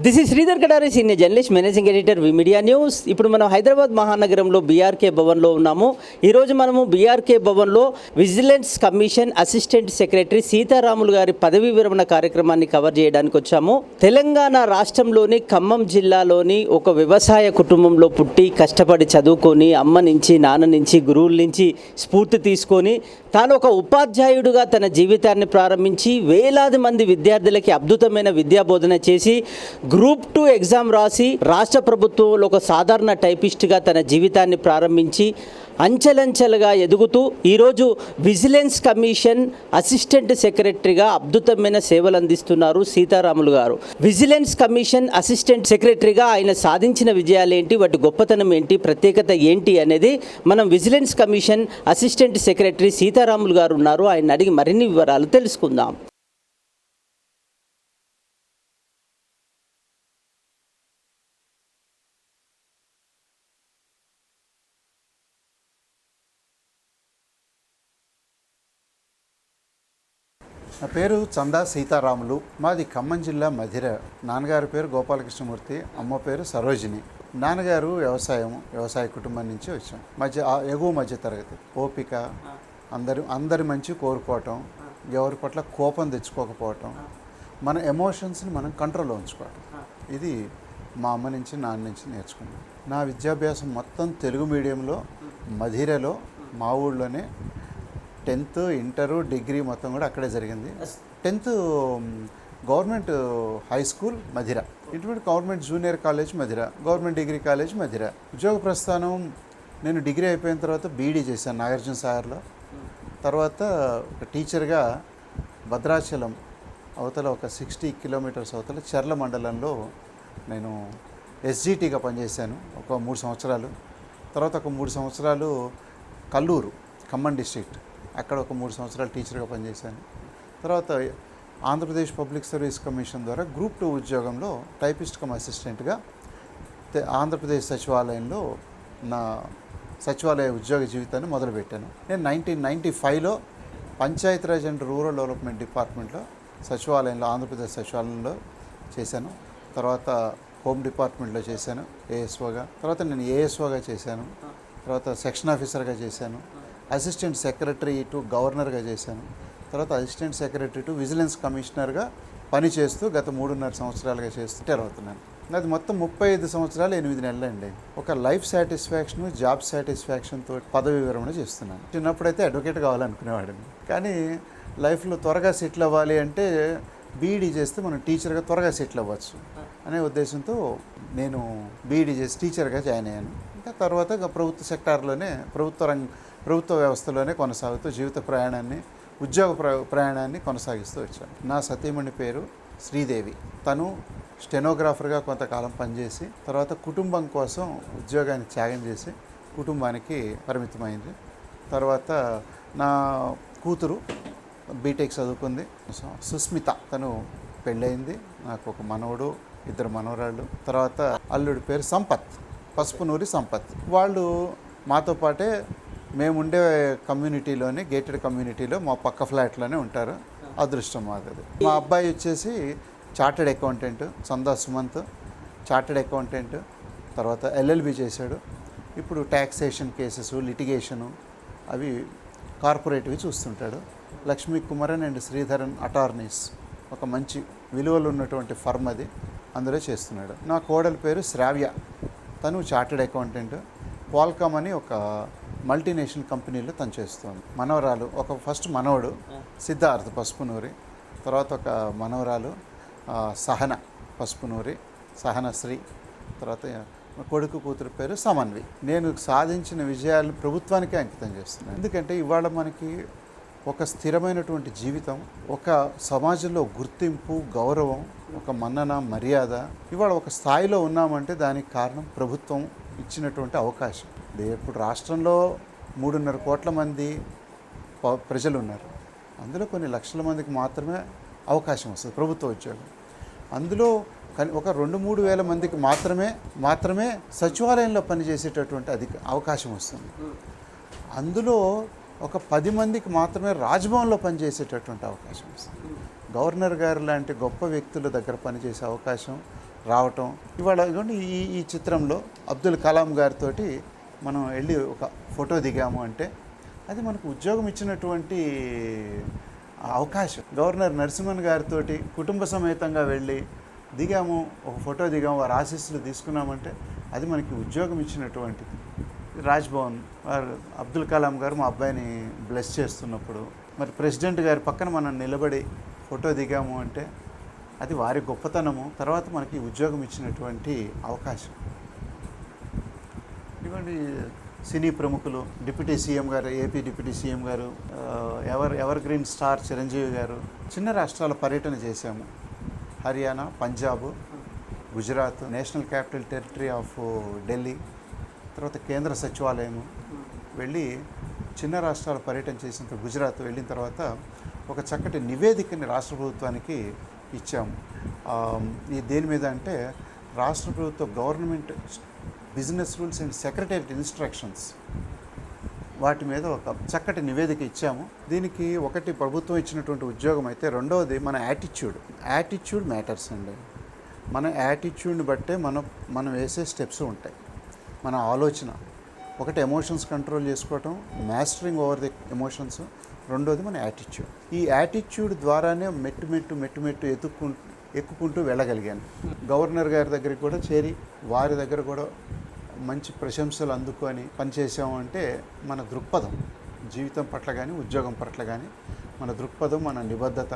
This is Sridhar Kadari senior journalist managing editor V media news ఇప్పుడు మనం హైదరాబాద్ మహానగరంలో BRK భవన్లో ఉన్నాము. ఈరోజు మనము బీఆర్కే భవన్లో vigilance commission assistant secretary Seetharamulu గారి పదవీ విరమణ కార్యక్రమాన్ని కవర్ చేయడానికి వచ్చాము. తెలంగాణ రాష్ట్రంలోని ఖమ్మం జిల్లాలోని ఒక వ్యవసాయ కుటుంబంలో పుట్టి కష్టపడి చదువుకొని అమ్మ నుంచి నాన్న నుంచి గురువుల నుంచి స్ఫూర్తి తీసుకొని తాను ఒక ఉపాధ్యాయుడుగా తన జీవితాన్ని ప్రారంభించి వేలాది మంది విద్యార్థులకి అద్భుతమైన విద్యా బోధన చేసి గ్రూప్ టూ ఎగ్జామ్ రాసి రాష్ట్ర ప్రభుత్వంలో ఒక సాధారణ టైపిస్ట్గా తన జీవితాన్ని ప్రారంభించి అంచెలంచెలుగా ఎదుగుతూ ఈరోజు విజిలెన్స్ కమిషన్ అసిస్టెంట్ సెక్రటరీగా అద్భుతమైన సేవలు అందిస్తున్నారు సీతారాములు గారు. విజిలెన్స్ కమిషన్ అసిస్టెంట్ సెక్రటరీగా ఆయన సాధించిన విజయాలు ఏంటి వాటి గొప్పతనం ఏంటి? ప్రత్యేకత ఏంటి? అనేది మనం vigilance commission assistant secretary Seetharamulu గారు ఉన్నారు. ఆయన అడిగి మరిన్ని వివరాలు తెలుసుకుందాం. నా పేరు చందా సీతారాములు. మాది ఖమ్మం జిల్లా మధిర. నాన్నగారి పేరు గోపాలకృష్ణమూర్తి. అమ్మ పేరు సరోజిని. నాన్నగారు వ్యవసాయం వ్యవసాయ కుటుంబం నుంచి వచ్చాం. మధ్య ఎగువ మధ్య తరగతి. ఓపిక అందరి అందరి మంచి కోరుకోవటం ఎవరి పట్ల కోపం తెచ్చుకోకపోవటం మన ఎమోషన్స్ని మనం కంట్రోల్లో ఉంచుకోవటం. ఇది మా అమ్మ నుంచి నాన్న నుంచి నేర్చుకున్నాను నా విద్యాభ్యాసం మొత్తం తెలుగు మీడియంలో మధిరలో మా ఊళ్ళోనే టెన్త్ ఇంటరు డిగ్రీ మొత్తం కూడా అక్కడే జరిగింది. Tenth government high school Madhira. ఇటువంటి government junior college Madhira government degree college Madhira. ఉద్యోగ ప్రస్థానం నేను డిగ్రీ అయిపోయిన తర్వాత బీఈడీ చేశాను నాగార్జున సాగర్లో. తర్వాత ఒక టీచర్గా భద్రాచలం అవతల ఒక సిక్స్టీ కిలోమీటర్స్ అవతల చెర్ల మండలంలో నేను ఎస్జిటిగా పనిచేశాను ఒక మూడు సంవత్సరాలు. తర్వాత ఒక మూడు సంవత్సరాలు కల్లూరు ఖమ్మం డిస్ట్రిక్ట్ అక్కడ ఒక మూడు సంవత్సరాలు టీచర్గా పనిచేశాను. తర్వాత ఆంధ్రప్రదేశ్ పబ్లిక్ సర్వీస్ కమిషన్ ద్వారా గ్రూప్ టూ ఉద్యోగంలో టైపిస్ట్ కమ్ అసిస్టెంట్గా ఆంధ్రప్రదేశ్ సచివాలయంలో నా సచివాలయ ఉద్యోగ జీవితాన్ని మొదలుపెట్టాను. నేను నైన్టీన్ నైంటీ ఫైవ్లో పంచాయతీరాజ్ అండ్ రూరల్ డెవలప్మెంట్ డిపార్ట్మెంట్లో సచివాలయంలో ఆంధ్రప్రదేశ్ సచివాలయంలో చేశాను. తర్వాత హోమ్ డిపార్ట్మెంట్లో చేశాను ఏఎస్ఓగా. తర్వాత నేను ఏఎస్ఓగా చేశాను. తర్వాత సెక్షన్ ఆఫీసర్గా చేశాను. అసిస్టెంట్ సెక్రటరీ టు గవర్నర్గా చేశాను. తర్వాత అసిస్టెంట్ సెక్రటరీ టు విజిలెన్స్ కమిషనర్గా పనిచేస్తూ గత మూడున్నర సంవత్సరాలుగా చేస్తూ రిటైర్ అవుతున్నాను అది మొత్తం ముప్పై ఐదు సంవత్సరాలు ఎనిమిది నెలలు అండి ఒక లైఫ్ సాటిస్ఫాక్షన్ జాబ్ సాటిస్ఫాక్షన్తో పదవి విరమణ చేస్తున్నాను. చిన్నప్పుడైతే అడ్వకేట్ కావాలనుకునేవాడిని. కానీ లైఫ్లో త్వరగా సెటిల్ అవ్వాలి అంటే బీఈడీ చేస్తే మనం టీచర్గా త్వరగా సెటిల్ అవ్వచ్చు అనే ఉద్దేశంతో నేను బీఈడీ చేసి టీచర్గా జాయిన్ అయ్యాను. ఇంకా తర్వాత ప్రభుత్వ సెక్టార్లోనే ప్రభుత్వ రంగ ప్రభుత్వ వ్యవస్థలోనే కొనసాగుతూ జీవిత ప్రయాణాన్ని ఉద్యోగ ప్ర ప్రయాణాన్ని కొనసాగిస్తూ వచ్చాను. నా సతీమణి పేరు. శ్రీదేవి. తను స్టెనోగ్రాఫర్గా కొంతకాలం పనిచేసి తర్వాత కుటుంబం కోసం ఉద్యోగాన్ని త్యాగం చేసి కుటుంబానికి పరిమితమైంది. తర్వాత నా కూతురు బీటెక్ చదువుకుంది. సుస్మిత తను పెళ్ళయింది. నాకు ఒక మనవడు ఇద్దరు మనవరాళ్ళు. తర్వాత అల్లుడి పేరు సంపత్ పసుపునూరి సంపత్. వాళ్ళు మాతో పాటే మేముండే కమ్యూనిటీలోనే గేటెడ్ కమ్యూనిటీలో మా పక్క ఫ్లాట్లోనే ఉంటారు. అదృష్టం మాది. మా అబ్బాయి వచ్చేసి chartered accountant Sanda Sumanth chartered accountant తర్వాత ఎల్ఎల్బి చేశాడు. ఇప్పుడు ట్యాక్సేషన్ కేసెస్ లిటిగేషను అవి కార్పొరేట్వి చూస్తుంటాడు. లక్ష్మీ కుమరన్ అండ్ శ్రీధరన్ అటార్నీస్ ఒక మంచి విలువలు ఉన్నటువంటి ఫర్మ్ అది. అందులో చేస్తున్నాడు. నా కోడలి పేరు శ్రావ్య. తను చార్టెడ్ అకౌంటెంట్. క్వాల్కామ్ అని ఒక మల్టీనేషనల్ కంపెనీలో తను చేస్తుంది. మనవరాలు ఒక ఫస్ట్ మనవడు. సిద్ధార్థ్ పసుపునూరి తర్వాత ఒక మనవరాలు సహన పసుపునూరి సహన శ్రీ తర్వాత కొడుకు కూతురు పేరు సమన్వి. నేను సాధించిన విజయాలు ప్రభుత్వానికే అంకితం చేస్తున్నాను ఎందుకంటే ఇవాళ మనకి ఒక స్థిరమైనటువంటి జీవితం ఒక సమాజంలో గుర్తింపు గౌరవం ఒక మన్నన మర్యాద ఇవాళ ఒక స్థాయిలో ఉన్నామంటే దానికి కారణం ప్రభుత్వం ఇచ్చినటువంటి అవకాశం. ఇప్పుడు రాష్ట్రంలో మూడున్నర కోట్ల మంది ప- ప్రజలు ఉన్నారు అందులో కొన్ని లక్షల మందికి మాత్రమే అవకాశం వస్తుంది ప్రభుత్వ ఉద్యోగం. అందులో ఒక రెండు మూడు వేల మందికి మాత్రమే మాత్రమే సచివాలయంలో పనిచేసేటటువంటి అధిక అవకాశం వస్తుంది. అందులో ఒక పది మందికి మాత్రమే రాజ్భవన్లో పనిచేసేటటువంటి అవకాశం వస్తుంది. గవర్నర్ గారు లాంటి గొప్ప వ్యక్తుల దగ్గర పనిచేసే అవకాశం రావటం ఇవాళ ఈ ఈ చిత్రంలో అబ్దుల్ కలాం గారితో మనం వెళ్ళి ఒక ఫోటో దిగాము అంటే అది మనకు ఉద్యోగం ఇచ్చినటువంటి అవకాశం. గవర్నర్ నరసింహన్ గారితో కుటుంబ సమేతంగా వెళ్ళి దిగాము ఒక ఫోటో దిగాము వారి ఆశీస్సులు తీసుకున్నామంటే అది మనకి ఉద్యోగం ఇచ్చినటువంటిది. రాజ్భవన్ వారు అబ్దుల్ కలాం గారు మా అబ్బాయిని బ్లెస్ చేస్తున్నప్పుడు మరి ప్రెసిడెంట్ గారి పక్కన మనం నిలబడి ఫోటో దిగాము అంటే అది వారి గొప్పతనము తర్వాత మనకి ఉద్యోగం ఇచ్చినటువంటి అవకాశం. ఇవ్వండి సినీ ప్రముఖులు డిప్యూటీ సీఎం గారు ఏపీ డిప్యూటీ సీఎం గారు ever ever green star Chiranjeevi గారు చిన్న రాష్ట్రాల పర్యటన చేశాము. Haryana Punjab Gujarat national capital territory of Delhi తర్వాత కేంద్ర సచివాలయము. వెళ్ళి చిన్న రాష్ట్రాల పర్యటన చేసిన తర్వాత గుజరాత్ వెళ్ళిన తర్వాత ఒక చక్కటి నివేదికని రాష్ట్ర ప్రభుత్వానికి ఇచ్చాము. ఈ దేని మీద అంటే రాష్ట్ర ప్రభుత్వ government business rules and secretariat instructions వాటి మీద ఒక చక్కటి నివేదిక ఇచ్చాము. దీనికి ఒకటి ప్రభుత్వం ఇచ్చినటువంటి ఉద్యోగం అయితే రెండవది మన యాటిట్యూడ్. యాటిట్యూడ్ మ్యాటర్స్ అండి. మన యాటిట్యూడ్ని బట్టే మనం మనం వేసే స్టెప్స్ ఉంటాయి. మన ఆలోచన. ఒకటి ఎమోషన్స్ కంట్రోల్ చేసుకోవటం మాస్టరింగ్ ఓవర్ ది ఎమోషన్స్. రెండోది మన యాటిట్యూడ్. ఈ యాటిట్యూడ్ ద్వారానే మెట్టు మెట్టు మెట్టు మెట్టు ఎత్తుక్కుంటూ ఎక్కుకుంటూ వెళ్ళగలిగాను. గవర్నర్ గారి దగ్గరికి కూడా చేరి వారి దగ్గర కూడా మంచి ప్రశంసలు అందుకొని పనిచేసాము అంటే మన దృక్పథం జీవితం పట్ల కానీ ఉద్యోగం పట్ల కానీ మన దృక్పథం మన నిబద్ధత.